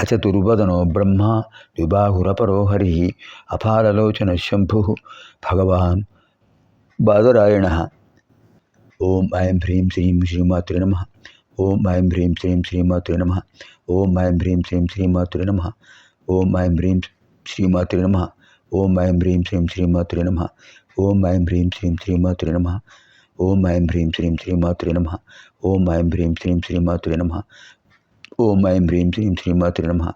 అచతుర్వదనో బ్రహ్మ విబాహురపరో హరి అపాలలోచన శంభు భగవాన్ బాదరాయణ ఓం ఐం హ్రీం శ్రీం శ్రీమాతృ నమ ఓం ఐం హ్రీం శ్రీం శ్రీమాతృ నమ ఓం ఐం హ్రీం శ్రీం శ్రీమాతృ నమ ఓం ఐం హ్రీం శ్రీమాతృ నమ ఓం ఐం హ్రీం శ్రీం శ్రీమాతృ నమ ఓం ఐం హ్రీం శ్రీం శ్రీమాతృ నమ ఓం ఐం హ్రీం శ్రీం శ్రీమాతృ నమ ఓం ఐం హ్రీం శ్రీం శ్రీమాతృ నమ ఓం ఐం హ్రీం శ్రీం శ్రీమాతృ నమ.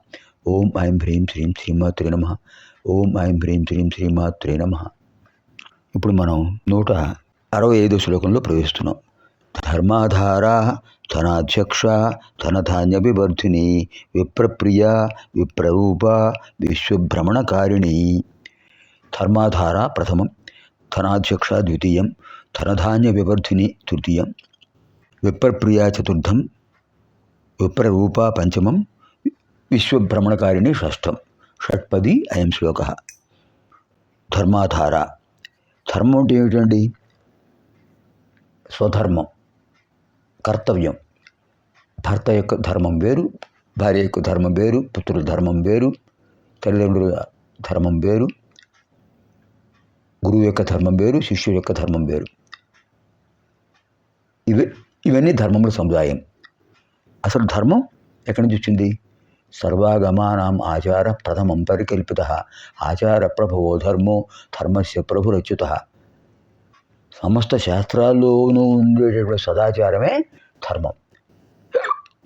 ఓం ఐం హ్రీం శ్రీం శ్రీమాతృ నమ. ఓం ఐం హ్రీం శ్రీం శ్రీమాతృ నమ. ఇప్పుడు మనం నూట అరవై ఐదో శ్లోకంలో ప్రవేశిస్తున్నాం. ధర్మాధార ధనాధ్యక్ష ధనధాన్య వివర్ధిని విప్రప్రియ విప్రరూప విశ్వభ్రమణకారిణి. ధర్మాధార ప్రథమం. ధనాధ్యక్ష ద్వితీయం. ధనధాన్య వివర్ధిని తృతీయం. విప్రప్రియ చతుర్థం. విప్రరూపా పంచమం విశ్వభ్రమణకారిణి షష్ఠం షట్పది అయం శ్లోక. ధర్మాధార. ధర్మం అంటే ఏమిటండి? స్వధర్మం. కర్తవ్యం. భర్త యొక్క ధర్మం వేరు భార్య యొక్క ధర్మం వేరు పుత్రుల ధర్మం వేరు తల్లిదండ్రుల ధర్మం వేరు గురువు యొక్క ధర్మం వేరు శిష్యుడు యొక్క ధర్మం వేరు. ఇవి ఇవన్నీ ధర్మముల సముదాయం. అసలు ధర్మం ఎక్కడి నుంచి వచ్చింది? సర్వాగమానాం ఆచార ప్రథమం పరికల్పిత. ఆచార ప్రభవో ధర్మో ధర్మస్య ప్రభురచ్యుత. సమస్త శాస్త్రాల్లోనూ ఉండేటటువంటి సదాచారమే ధర్మం.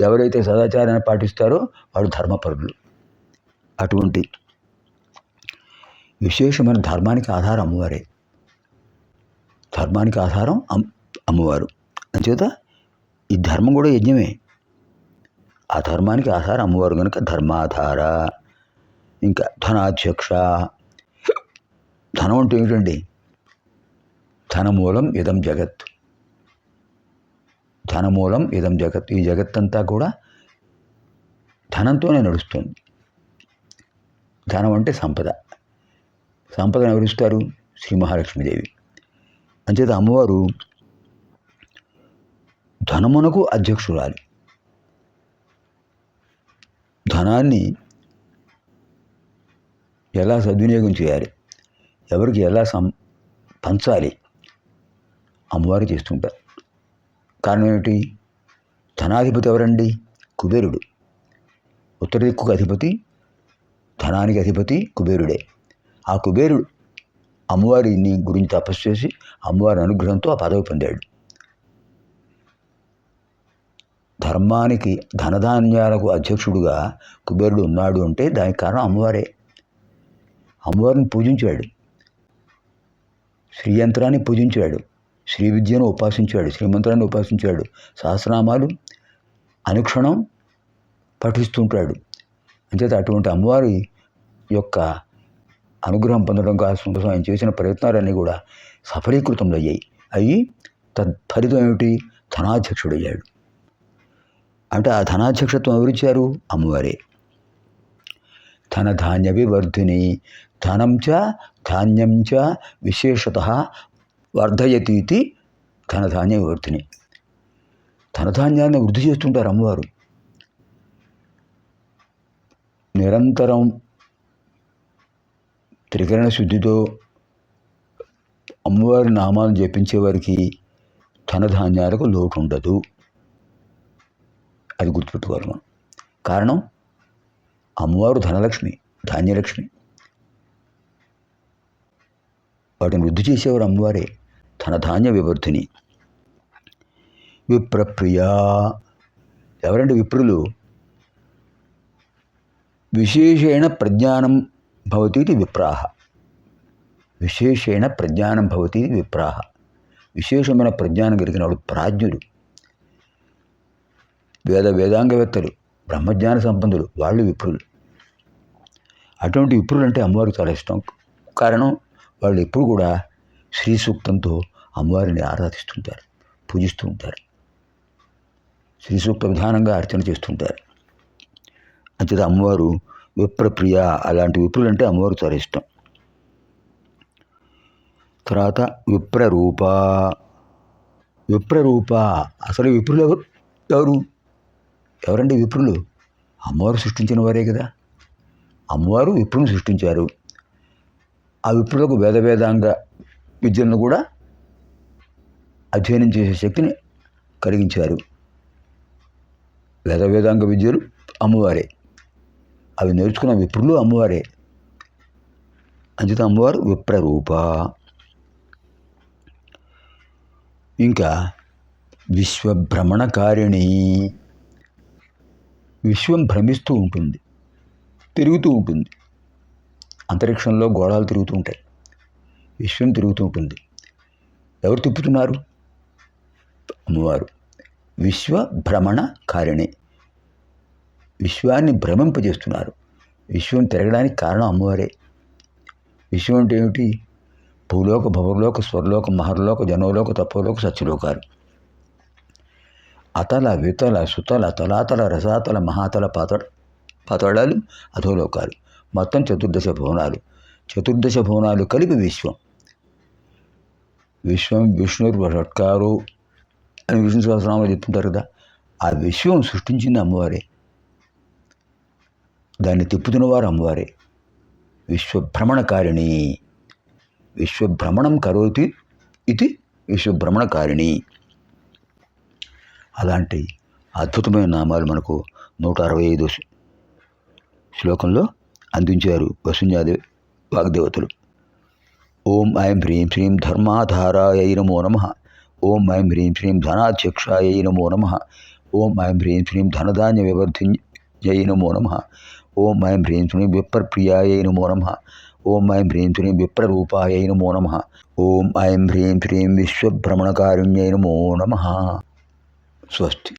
ఎవరైతే సదాచారాన్ని పాటిస్తారో వాడు ధర్మపరులు. అటువంటి విశేషమైన ధర్మానికి ఆధారం అమ్మవారే. ధర్మానికి ఆధారం అమ్మవారు. అంచేత ఈ ధర్మం కూడా యజ్ఞమే. ఆ ధర్మానికి ఆధార అమ్మవారు కనుక ధర్మాధార. ఇంకా ధనాధ్యక్ష. ధనం అంటే ఏమిటండి? ధనమూలం ఇదం జగత్. ధనమూలం ఇదం జగత్. ఈ జగత్తంతా కూడా ధనంతోనే నడుస్తుంది. ధనం అంటే సంపద. సంపదను ఎవరిస్తారు? శ్రీ మహాలక్ష్మీదేవి. అంచేత అమ్మవారు ధనమునకు అధ్యక్షురాలి. ధనాన్ని ఎలా సద్వినియోగం చేయాలి? ఎవరికి ఎలా సం పంచాలి? అమ్మవారు చేస్తుంటారు. కారణం ఏమిటి? ధనాధిపతి ఎవరండి? కుబేరుడు. ఉత్తర దిక్కుకు అధిపతి ధనానికి అధిపతి కుబేరుడే. ఆ కుబేరుడు అమ్మవారిని గురించి తపస్సు చేసి అమ్మవారి అనుగ్రహంతో ఆ పదవి పొందాడు. ధర్మానికి ధనధాన్యాలకు అధ్యక్షుడుగా కుబేరుడు ఉన్నాడు అంటే దానికి కారణం అమ్మవారే. అమ్మవారిని పూజించాడు. శ్రీయంత్రాన్ని పూజించాడు. శ్రీ విద్యను ఉపాసించాడు. శ్రీమంత్రాన్ని ఉపాసించాడు. సహస్రనామాలు అనుక్షణం పఠిస్తుంటాడు. అంచేత అటువంటి అమ్మవారి యొక్క అనుగ్రహం పొందడం కోసం ఆయన చేసిన ప్రయత్నాలన్నీ కూడా సఫలీకృతం అయ్యాయి అయ్యి తత్ఫలితం ఏమిటి? ధనాధ్యక్షుడయ్యాడు. అంటే ఆ ధనాధ్యక్షత్వం ఎవరిచ్చారు? అమ్మవారే. ధనధాన్య వివర్ధిని ధనం చ ధాన్యం చ విశేషత వర్ధయతీతి ధనధాన్య వివర్ధిని ధనధాన్యాన్ని వృద్ధి చేస్తుంటారు అమ్మవారు. నిరంతరం త్రికరణ శుద్ధితో అమ్మవారి నామాలను జపించే వారికి ధనధాన్యాలకు లోటు ఉండదు అది గుర్తుపెట్టుకోవాలి మనం. కారణం అమ్మవారు ధనలక్ష్మి ధాన్యలక్ష్మి. వాటిని వృద్ధి చేసేవారు అమ్మవారే ధనధాన్య వివర్ధిని విప్రప్రియా. ఎవరంటే విప్రులు? విశేషేణ ప్రజ్ఞానం భవతి ఇది విప్రాహ. విశేషేణ ప్రజ్ఞానం భవతి ఇది విప్రాహ. విశేషమైన ప్రజ్ఞానం కలిగిన వాడు ప్రాజ్ఞుడు. వేద వేదాంగవేత్తలు బ్రహ్మజ్ఞాన సంపన్నులు వాళ్ళు విప్రులు. అటువంటి విప్రులు అంటే అమ్మవారికి చాలా ఇష్టం. కారణం వాళ్ళు ఎప్పుడు కూడా శ్రీ సూక్తంతో అమ్మవారిని ఆరాధిస్తుంటారు పూజిస్తూ ఉంటారు. శ్రీ సూక్త విధానంగా అర్చన చేస్తుంటారు. అంతేత అమ్మవారు విప్రప్రియ అలాంటి విప్రులు అంటే అమ్మవారు చాలా ఇష్టం. తర్వాత విప్రరూప. విప్రరూప. అసలు విప్రులు ఎవరు? ఎవరు? ఎవరండి విప్రులు? అమ్మవారు సృష్టించిన వారే కదా. అమ్మవారు విప్రుని సృష్టించారు. ఆ విప్రులకు వేద వేదాంగ విద్యలను కూడా అధ్యయనం చేసే శక్తిని కలిగించారు. వేద వేదాంగ విద్యలు అమ్మవారే. అవి నేర్చుకున్న విప్రులు అమ్మవారే. అంచేత అమ్మవారు విప్రరూప. ఇంకా విశ్వభ్రమణకారిణి. విశ్వం భ్రమిస్తూ ఉంటుంది తిరుగుతూ ఉంటుంది. అంతరిక్షంలో గోళాలు తిరుగుతూ ఉంటాయి. విశ్వం తిరుగుతూ ఉంటుంది. ఎవరు తిప్పుతున్నారు? అమ్మవారు. విశ్వ భ్రమణ కారిణి. విశ్వాన్ని భ్రమింపజేస్తున్నారు. విశ్వం తిరగడానికి కారణం అమ్మవారే. విశ్వం అంటే ఏమిటి? భూలోక భవలోక స్వర్లోక మహర్లోక జనోలోక తపోలోక సత్యలోకాలు. అతల వితల సుతల తలాతల రసాతల మహాతల పాత పాతాళాలు అధోలోకాలు. మొత్తం చతుర్దశ భువనాలు. చతుర్దశ భువనాలు కలిపి విశ్వం. విశ్వం విష్ణుర్ షట్కారు అని విష్ణు సహస్రనామాలు చెప్తుంటారు కదా ఆ విశ్వం సృష్టించింది అమ్మవారే. దాన్ని తిప్పుతున్నవారు అమ్మవారే. విశ్వభ్రమణకారిణి. విశ్వభ్రమణం కరోతి ఇది విశ్వభ్రమణకారిణి. అలాంటి అద్భుతమైన నామాలు మనకు నూట అరవై ఐదు శ్లోకంలో అందించారు వసుంజాదేవి వాగ్దేవతలు. ఓం ఐం హ్రీం శ్రీం ధర్మాధారాయ నమో నమ. ఓం ఐం హ్రీం శ్రీం ధనాధ్యక్షాయ నమో నమ. ఓం ఐం హ్రీం శ్రీం ధనధాన్య వివర్ధింజయ నమో నమ. ఓం ఐం హ్రీం శ్రీం విప్రప్రియాయ నమో నమ. ఓం ఐం హ్రీం శ్రీం విప్రరూపాయ నమో నమ. ఓం ఐం హ్రీం శ్రీం విశ్వభ్రమణకారుణ్యై నమో నమ. स्वस्ति